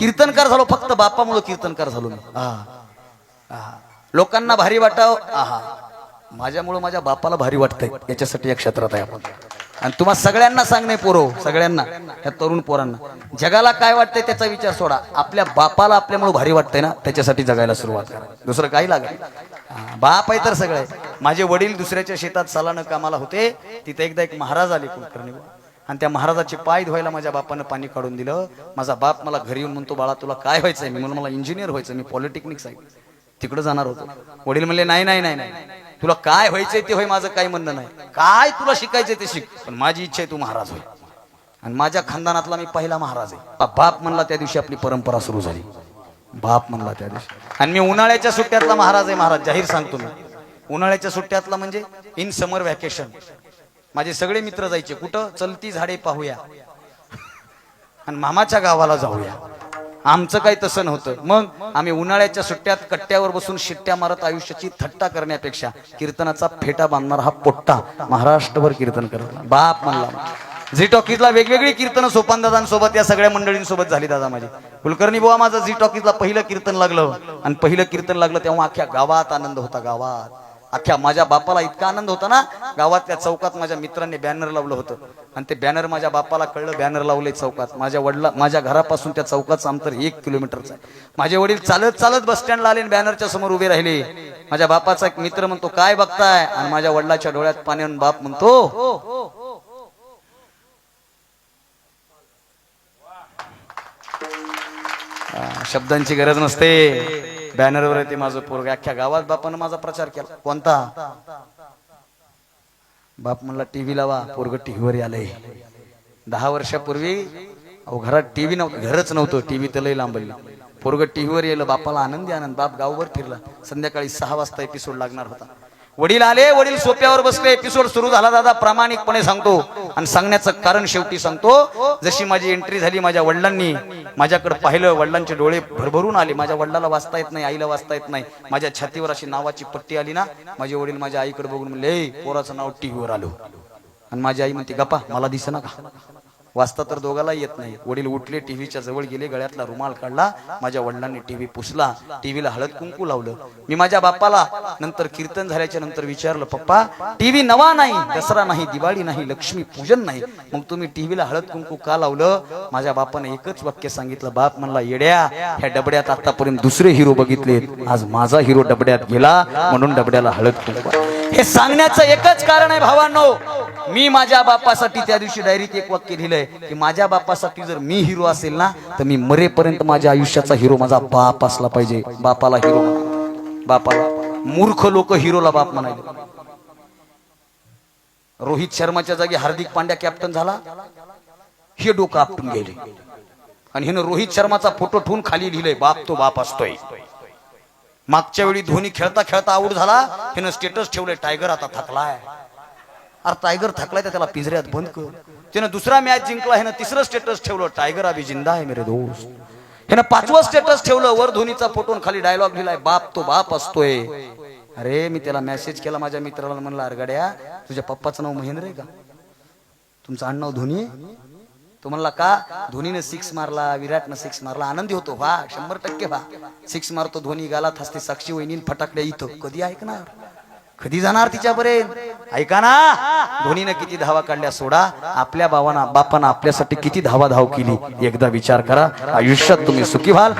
कीर्तनकार झालो फक्त बापामुळं कीर्तनकार झालो मी. हा. हा. लोकांना भारी वाटाव. आहा. माझ्यामुळं माझ्या बापाला भारी वाटतंय. याच्यासाठी या क्षेत्रात आहे आपण. आणि तुम्हा सगळ्यांना सांगणे पोरो सगळ्यांना या तरुण पोरांना. जगाला काय वाटतंय त्याचा विचार सोडा. आपल्या बापाला आपल्यामुळे भारी वाटतंय ना त्याच्यासाठी जगायला सुरुवात करा. दुसरं काही लागेल हा, बाप आहे तर सगळं. माझे वडील दुसऱ्याच्या शेतात सालानं कामाला होते. तिथे एकदा एक महाराज आले कुलकर्णी आणि त्या महाराजाचे पाय धुवायला माझ्या बापानं पाणी काढून दिलं. माझा बाप मला घरी येऊन म्हणतो बाळा तुला काय व्हायचंय? मी म्हणून मला इंजिनियर व्हायचं मी पॉलिटेक्निक्स आहे. तिकडे जाणार होतो. वडील म्हणले नाही नाही नाही नाही. तुला काय व्हायचंय ते होय माझं काय म्हणणं नाही. काय तुला शिकायचंय ते शिक. पण माझी इच्छा आहे तू महाराज होय. आणि माझ्या खानदानातला मी पहिला महाराज आहे. बाप म्हणला त्या दिवशी आपली परंपरा सुरू झाली. बाप म्हणला त्या दिवशी. आणि मी उन्हाळ्याच्या सुट्ट्यातला महाराज आहे महाराज. जाहीर सांगतो मी. उन्हाळ्याच्या सुट्ट्यातला म्हणजे इन समर व्हॅकेशन माझे सगळे मित्र जायचे. कुठं? चलती झाडे पाहूया. आणि मामाच्या गावाला जाऊया. आमचं काही तसं नव्हतं. मग आम्ही उन्हाळ्याच्या सुट्ट्यात कट्ट्यावर बसून शिट्ट्या मारत आयुष्याची थट्टा करण्यापेक्षा कीर्तनाचा फेटा बांधणार हा पोट्टा महाराष्ट्रभर कीर्तन करत बाप म्हणला झी टॉकीजला वेगवेगळी कीर्तन सोपान दादांसोबत या सगळ्या मंडळींसोबत झाली दादा माझी. कुलकर्णी बुवा माझं झी टॉकीजला पहिलं कीर्तन लागलं. आणि पहिलं कीर्तन लागलं तेव्हा अख्ख्या गावात आनंद होता गावात. अख्ख्या माझ्या बापाला इतका आनंद होता ना गावात त्या चौकात माझ्या मित्रांनी बॅनर लावलं होतं. आणि ते बॅनर माझ्या बापाला कळलं बॅनर लावले चौकात. माझ्या वडिला माझ्या घरापासून त्या चौकाचं अंतर एक किलोमीटरचं आहे. माझे वडील चालत चालत बस स्टँडला आले आणि बॅनरच्या समोर उभे राहिले. माझ्या बापाचा एक मित्र म्हणतो काय बघताय? आणि माझ्या वडिलाच्या डोळ्यात पाणी आणून बाप म्हणतो शब्दांची गरज नसते. बॅनरवर येते माझं पोरग. अख्ख्या गावात बापानं माझा प्रचार केला. कोणता? बाप म्हणला टीव्ही लावा पोरग टीव्हीवर आलंय. दहा वर्षापूर्वी अहो घरात टीव्ही नव्हतं घरच नव्हतं. टीव्ही तर लय लांबली पोरग टीव्हीवर येलं बापाला आनंदी आनंद बाप गावभर फिरला. संध्याकाळी सहा वाजता एपिसोड लागणार होता. वडील आले वडील सोप्यावर बसले एपिसोड सुरू झाला दादा प्रामाणिकपणे सांगतो. आणि सांगण्याचं कारण शेवटी सांगतो जशी माझी एंट्री झाली माझ्या वडिलांनी माझ्याकडे पाहिलं वडिलांचे डोळे भरभरून आले. माझ्या वडिलाला वाचता येत नाही आईला वाचता येत नाही. माझ्या छातीवर अशी नावाची पट्टी आली ना माझे वडील माझ्या आईकडे बघून म्हणले पोराचं नाव टीव्हीवर आलो. आणि माझी आई म्हणते गप्पा मला दिसे ना का? वाचता तर दोघाला येत नाही. वडील उठले टीव्हीच्या जवळ गेले गळ्यातला रुमाल काढला माझ्या वडिलांनी टीव्ही पुसला टीव्हीला हळद कुंकू लावलं. मी माझ्या बापाला नंतर कीर्तन झाल्याच्यानंतर विचारलं पप्पा टीव्ही नवा नाही दसरा नाही दिवाळी नाही लक्ष्मी पूजन नाही. मग तुम्ही टीव्हीला हळद कुंकू का लावलं? माझ्या बापाने एकच वाक्य सांगितलं बाप म्हणला येड्या ह्या डबड्यात आतापर्यंत दुसरे हिरो बघितले आज माझा हिरो डबड्यात गेला म्हणून डबड्याला हळद कुंकू हे सांगण्याचं एकच कारण आहे भावांनो. मी माझ्या बापासाठी त्या दिवशी डायरीत एक वाक्य लिहिलंय की माझ्या बापासाठी जर मी हिरो असेल ना तर मी मरेपर्यंत माझ्या आयुष्याचा हिरो माझा बाप असला पाहिजे. बापाला हिरो बापाला मूर्ख लोक हिरोला बाप म्हणाले रोहित शर्माच्या जागी हार्दिक पांड्या कॅप्टन झाला. हे डोकं आपटून गेले. आणि हिनं रोहित शर्माचा फोटो ठेवून खाली लिहिलंय बाप तो बाप असतोय. मागच्या वेळी धोनी खेळता खेळता आऊट झाला. हिनं स्टेटस ठेवलंय टायगर आता थकलाय. अरे टायगर थकलाय तर त्याला पिंजऱ्यात बंद कर. त्यानं दुसरा मॅच जिंकला ह्यानं तिसरं स्टेटस ठेवलं. टायगर अभि जिंदा आहे मेरे दोस्त. ह्यानं पाचवं स्टेटस ठेवलं. वर धोनीचा फोटो खाली डायलॉग लिहिलाय बाप तो बाप असतोय. अरे मी त्याला मेसेज केला माझ्या मित्राला म्हणला अरगड्या तुझ्या पप्पाचं नाव महेंद्र आहे का? तुमचं आडनाव धोनी तो म्हणला का? धोनीने सिक्स मारला विराटनं सिक्स मारला. आनंदी होतो. वा शंभर टक्के वा सिक्स मारतो धोनी गाला हसते साक्षी वहिनी फटाकड्या इथं. कधी ऐकणार? कधी जाणार तिच्यापर्यंत? ऐका ना धोनीनं किती धावा काढल्या सोडा. आपल्या बाबांना बापानं आपल्यासाठी किती धावा धाव केली. एकदा विचार करा. आयुष्यात तुम्ही सुखी व्हाल.